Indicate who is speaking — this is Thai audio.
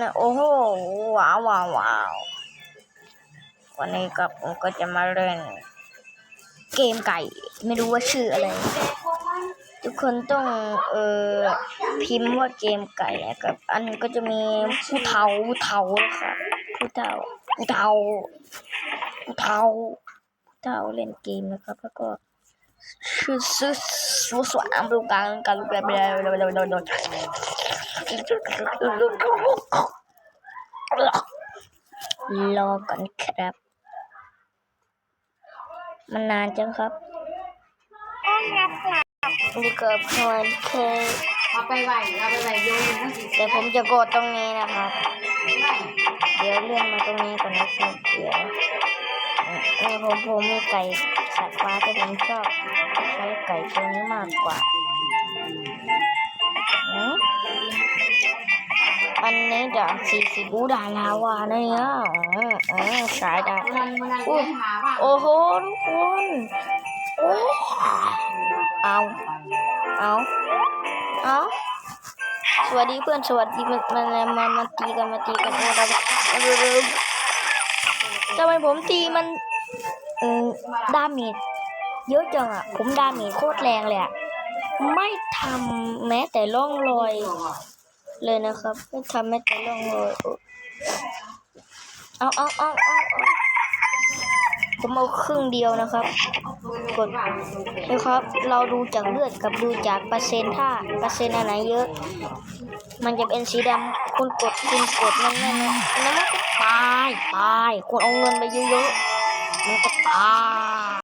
Speaker 1: นะโอ้โหว้าวว้าววาววันนี้กับผมก็จะมาเล่น เกมไก่ ไม่รู้ว่าชื่ออะไร ทุกคนต้องเอ่อพิมพ์ว่าเกมไก่นะครับ อันก็จะมีผู้เทาผู้เทาครับผู้เทาผู้เทาผู้เทาผู้เทาเล่นเกมนะครับ แล้วก็ชื่อซื้อสุสวามรูกลางการแบบแบบ รอก่อนครับ มันนานจังครับนี่ก็พอนเคย
Speaker 2: เอาไปไหวเอาไปไหวโยนที่
Speaker 1: เดี๋ยวผมจะกดตรงนี้นะครับ เดี๋ยวเลื่อนมาตรงนี้ก่อนนะครับเดี๋ยวนี่ผมผมมีไก่สัตว์ฟ้าที่ผมชอบใช้ไก่ตัวนี้มากกว่า อันนี้ด่านสี่สิบอูด่านลาวาเนี่ยอืมอืมสายด่าน
Speaker 2: มันมันเลี้ยงหาว่า
Speaker 1: โอ้โหทุกคนโอ้เอาเอาเอาสวัสดีเพื่อนสวัสดีมันมันมามาตีกันมาตีกันโอ้เราทำไมผมตีมันเออดาเมจเยอะจังอะ ผมดาเมจโคตรแรงเลยอะไม่ทำแม้แต่ร่องรอย เลยนะครับไม่ทำแม้ต่ร่องรอยเอาเอาเอาเอาเอาผมเอาครึ่งเดียวนะครับ กดนะครับ เราดูจากเลือดกับดูจากเปอร์เซ็นต์ถ้าเปอร์เซ็นต์อันไหนเยอะ มันจะเป็นสีดำคุณกดคุณกดนั่นนั่นนั่นแล้วมันก็ตายตายคุณเอาเงินไปเยอะๆมันก็ตาย